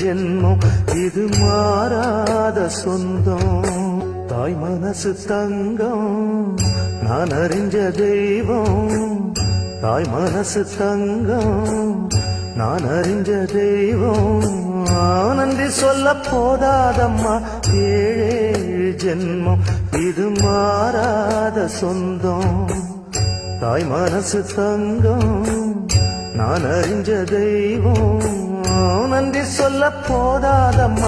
ஜென்மம் இது மாறாத சொந்தம் தாய் மனசு தங்கம் நான் அறிஞ்ச தெய்வம் தாய் மனசு தங்கம் நான் அறிஞ்ச தெய்வம் ஆனந்தி சொல்ல போதாதம்மா ஏழேழு ஜென்மம் இது மாறாத சொந்தம் தாய் மனசு தங்கம் நான் அறிஞ்ச தெய்வம். நன்றி சொல்ல போதாதம்மா.